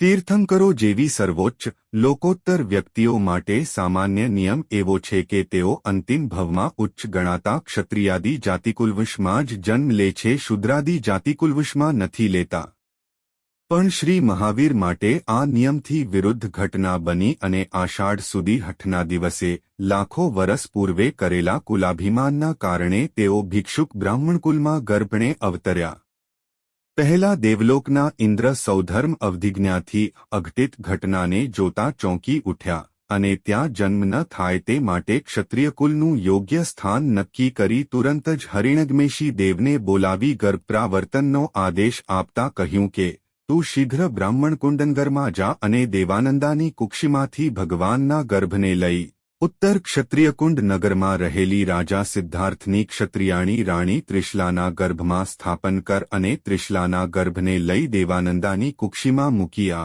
તીર્થંકરો જેવી સર્વોચ્ચ, લોકોત્તર વ્યક્તિઓ માટે સામાન્ય નિયમ એવો છે કે તેઓ અંતિમ ભવમાં ઉચ્ચ ગણાતા ક્ષત્રિયાદી જાતિકુલવશમાં જ જન્મ લે છે, શુદ્રાદિ જાતિકુલવશમાં નથી લેતા. પણ શ્રી મહાવીર માટે આ નિયમથી વિરુદ્ધ ઘટના બની અને આષાઢ સુધી હઠના દિવસે, લાખો વરસ પૂર્વે કરેલા કુલાભિમાનના કારણે તેઓ ભિક્ષુક બ્રાહ્મણકુલમાં ગર્ભણે અવતર્યા. પહેલા દેવલોકના ઇન્દ્ર સૌધર્મ અવધિજ્ઞાથી અઘટિત ઘટનાને જોતા ચોંકી ઉઠ્યા અને ત્યાં જન્મ ન થાય તે માટે ક્ષત્રિયકુલનું યોગ્ય સ્થાન નક્કી કરી તુરંત જ હરિણગમેશી દેવને બોલાવી ગર્ભપ્રાવર્તનનો આદેશ આપતા કહ્યું કે, તું શીઘ્ર બ્રાહ્મણ કુંડનગરમાં જા અને દેવાનંદાની કુક્ષીમાંથી ભગવાનના ગર્ભને લઈ ઉત્તર ક્ષત્રિયકુંડ નગરમાં રહેલી રાજા સિદ્ધાર્થની ક્ષત્રિયાણી રાણી ત્રિશલાના ગર્ભમાં સ્થાપન કર અને ત્રિશલાના ગર્ભને લઈ દેવાનંદાની કુક્ષીમાં મૂકી આ.